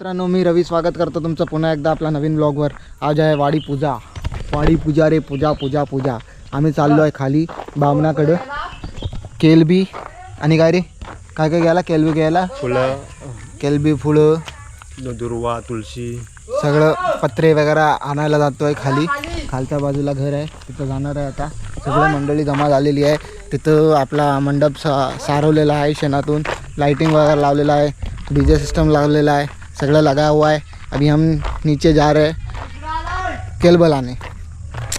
मित्रांनो मी रवी स्वागत करतो तुमचं पुन्हा एकदा आपल्या नवीन ब्लॉगवर आज आहे वाडी पूजा. वाडी पूजा रे पूजा पूजा पूजा. आम्ही चाललो आहे खाली बामणाकडं. केलबी. आणि काय रे? काय काय घ्यायला? केलबी घ्यायला? फुलं. केलबी फुलं. दुर्वा तुळशी सगळं पत्रे वगैरे आणायला जातोय खाली. खालच्या बाजूला घर आहे. तिथं जाणार आहे आता. सगळं मंडळी जमा झालेली आहे. तिथं आपला मंडप सा सारवलेला आहे शेणातून. लाइटिंग वगैरे लावलेला आहे. डी जे सिस्टम लावलेला आहे. सगळं लगा हुआ है। अभी हम नीचे जा रहे हैं केलबल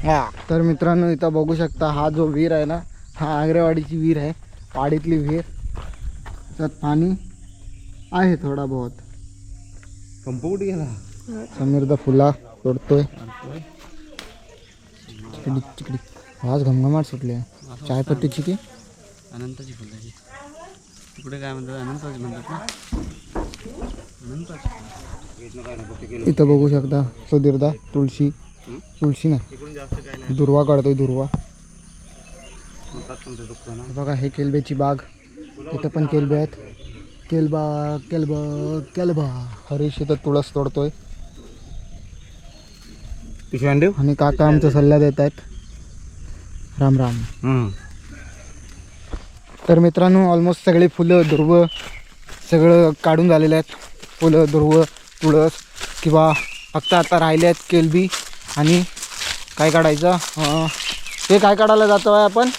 हा। तर मित्रांनो इथं बघू शकता हा जो विहीर आहे ना हा आग्रेवाडीची विहीर आहे वाडीतली विहीर त्यात पाणी आहे थोडा बहुत. पंप कुठे गेला समीरदा फुला तोडतोय. चिकडी आवाज घमघमाट सुटले. चाय पत्तीची की? अनंताची फुलाची तिकडे काय म्हणतात? अनंताची म्हणतात ना? इथं बघू शकता सुधीरदा तुळशी. तुळशी ना दुर्वा काढतोय दुर्वा. बघा हे केलबेची बाग. इथं पण केलबे आहेत. केलबा केलब केलबा. हरीश इथं तुळस तोडतोय. आणि काका आमचा सल्ला देत आहेत. राम राम. तर मित्रांनो ऑलमोस्ट सगळे फुलं दुर्व सगळं काढून झालेले आहेत. फुलं दुर्व तुळस किंवा फक्त आता राहिले आहेत केलबी. आणि काय काढायचं? ते काय काढायला जातो आहे आपण?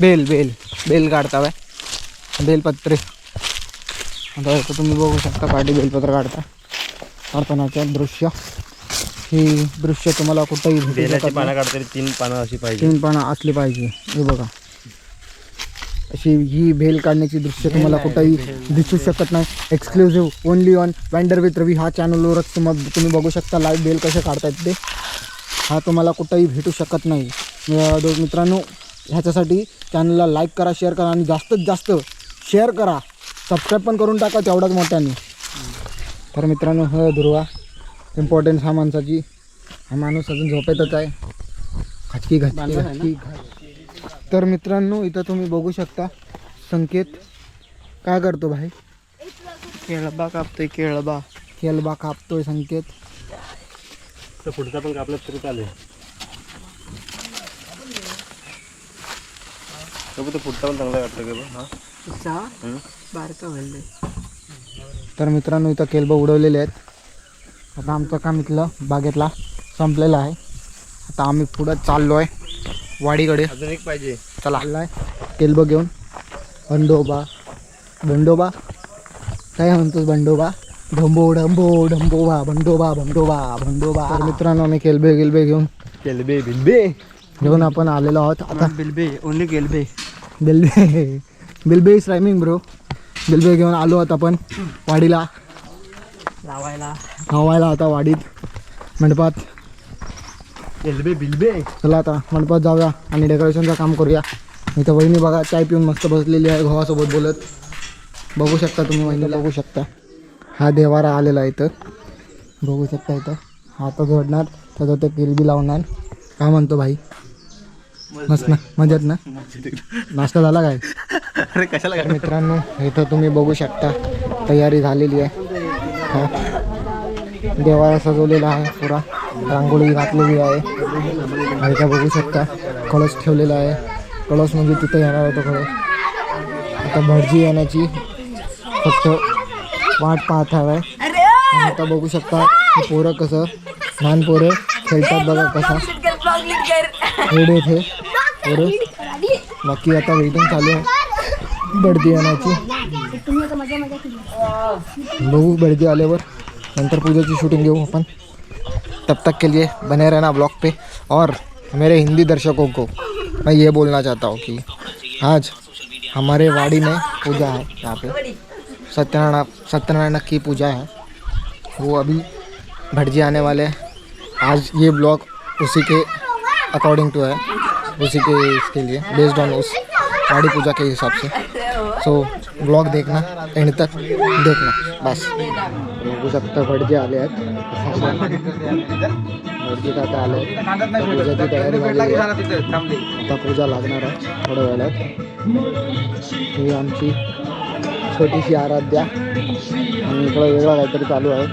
Bell bell. बेल काढता आहे. बेलपत्रे. आता तुम्ही बघू शकता काठी बेलपत्र काढता. काढतानाचं दृश्य. ही दृश्य तुम्हाला कुठंही तीन पानं अशी पाहिजे. तीन पानं असली पाहिजे. हे बघा. अशी ही भेल काढण्याची दृश्य तुम्हाला कुठंही दिसू शकत नाही. Exclusive only on wander with Ravi हा चॅनलवरच तुम्हाला तुम्ही बघू शकता लाईव्ह बेल कसे काढतायत ते. हा तुम्हाला कुठंही भेटू शकत नाही. मित्रांनो ह्याच्यासाठी चॅनलला लाईक करा शेअर करा आणि जास्तीत जास्त शेअर करा. सबस्क्राईब पण करून टाका तेवढ्याच मोठ्याने. तर मित्रांनो ह दुर्वा. इम्पॉर्टन्स हा माणसाची. हा माणूस अजून झोपेतच आहे. खाचकी घाचकी घाचकी तर मित्रांनो इथं तुम्ही बघू शकता संकेत. काय करतो भाई? केळबा कापतोय केळबा. केलबा कापतोय संकेत. तर पुढचा पण कापला तरी चालेल. तो पुढचा पण चांगला वाटतं हा. बारका व्हायला तर मित्रांनो इथं केलबं उडवलेले आहेत. आता आमचं काम इथलं बागेतला संपलेलं आहे. आता आम्ही पुढं चाललो आहे वाडीकडे. अजून एक पाहिजे. चला. आलाय केलबं घेऊन. बंडोबा. बंडोबा? काय म्हणतोस बंडोबा? ढंबो ढंबो ढंबोबा बंडोबा बंडोबा बंडोबा. तर मित्रांनो आम्ही केलबे गिलबे घेऊन. केलबे बिलबे घेऊन आपण आलेलो आहोत. आता बिलबे ओनली गेलबे. बिलबे. बिलबे इज रायमिंग ब्रो बिलबे घेऊन आलो आहोत आपण वाडीला. लावायला. हवायला आता वाडीत. मंडपात. केलबे बिलबे चला आता मंडपात जाऊया आणि डेकोरेशनचं काम करूया. इथं वहिनी बघा चाय पिऊन मस्त बसलेली आहे भावासोबत बोलत. बघू शकता तुम्ही वहिनीला. बघू शकता. हा देवारा आलेला आहे इथं. बघू शकता इथं. हा आता जोडणार त्याचा ते किलबी लावणार. काय म्हणतो भाई? मस्त ना? मजेत ना? नाश्ता झाला काय? अरे कशाला तर मित्रांनो इथं तुम्ही बघू शकता. तयारी झालेली आहे. हा. देवाला सजवलेला आहे पुरा. रांगोळी घातलेली आहे. आणि इथं बघू शकता कळस ठेवलेला आहे. कळस म्हणजे तिथं येणार होतं कळस आता भटजी येण्याची फक्त वाट पाहत आहे. आणि आता बघू शकता पोरं कसं लहान पोरं खेळतात बघा कसा. रेड हे पोरं. बाकी आता वेटिंग चालू आहे. बडदी येण्याची. बघू बडदी आल्यावर. नंतर पूजाची शूटिंग घेऊ आपण. तब तक के लिए बने रहना ब्लॉग पे। और मेरे हिंदी दर्शकों को मैं ये बोलना चाहता हूँ कि आज हमारे वाड़ी में पूजा है यहाँ पे। सत्यनारायण सत्यनारायण की पूजा है। वो अभी भटजी आने वाले हैं। आज ये ब्लॉग उसी के अकॉर्डिंग टू है। उसी के इसके लिए बेस्ड ऑन उस वाड़ी पूजा के हिसाब से। सो ब्लॉग देखना एंड तक देखना, बस। बघू शकता भटजी आले आहेत भटजी आता आलं पूजाची तयारी झाली आता पूजा लागणार आहे थोड्या वेळात. ही आमची छोटीशी आराध्या. आणि इकडं वेगळं काहीतरी चालू आहे.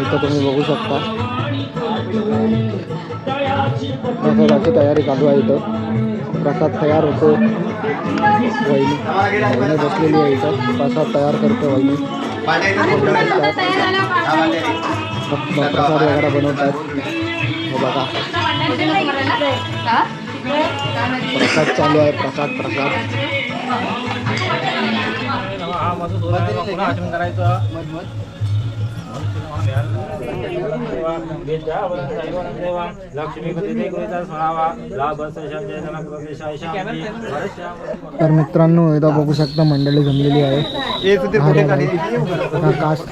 इथं तुम्ही बघू शकता. प्रसादाची तयारी चालू आहे इथं. प्रसाद तयार होतो. वहिनी वहिनी बसलेली आहे इथं. प्रसाद तयार करतो वहिनी. प्रसाद वगैरे बनवतात हे बघा. प्रसाद चालू आहे. प्रसाद प्रसाद. तर मित्रांनो इथं बघू शकता मंडळी जमलेली आहे. कास्ट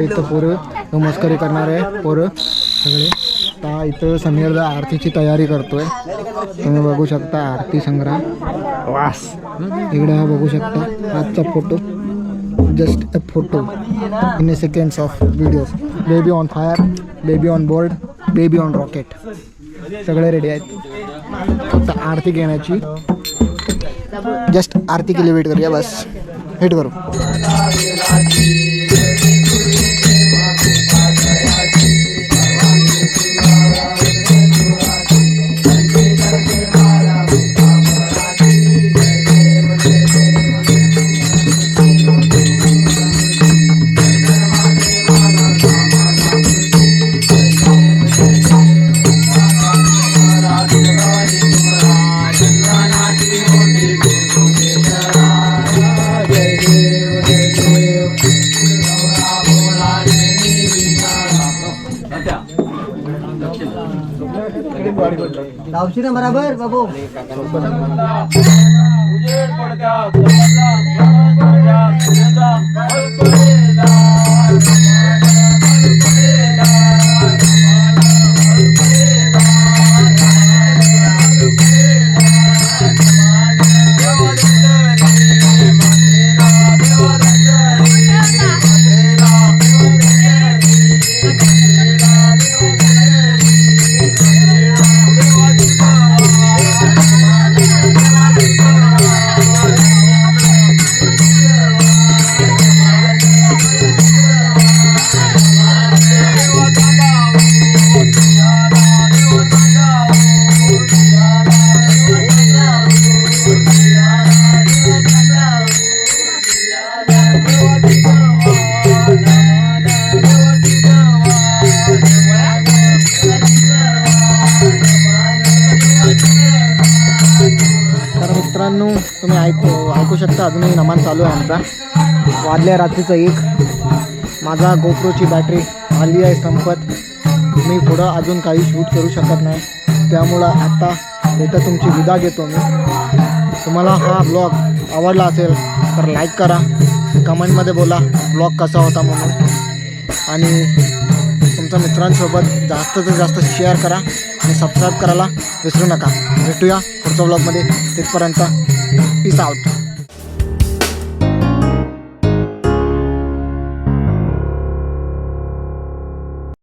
इथं पोरं मस्करी करणारे पोरं. सगळे. आता इथं समीर आरतीची तयारी करतोय. तुम्ही बघू शकता आरती संग्राम. वास. इकडे हा बघू शकता आजचा photo just a photo in a seconds of video baby on fire baby on board baby on rocket सगळे रेडी आहेत. फक्त आरती घेण्याची. जस्ट आरती के लिए वेट करूया बस. वेट करू. लावशी ना बराबर बाबू. तुम्ही ऐकू ऐकू शकता अजूनही नमान चालू आहे आमचा. वाजल्या रात्रीचं एक. माझा गोप्रोची बॅटरी आली आहे संपत. मी पुढं अजून काही शूट करू शकत नाही. त्यामुळं आत्ता इथं तुमची विदा घेतो मी. तुम्हाला हा ब्लॉग आवडला असेल तर लाईक करा. कमेंटमध्ये बोला ब्लॉग कसा होता म्हणून. आणि तुमच्या मित्रांसोबत जास्तीत जास्त शेअर करा आणि सबस्क्राईब करायला विसरू नका. भेटूया पुढच्या ब्लॉगमध्ये तिथपर्यंत Peace out.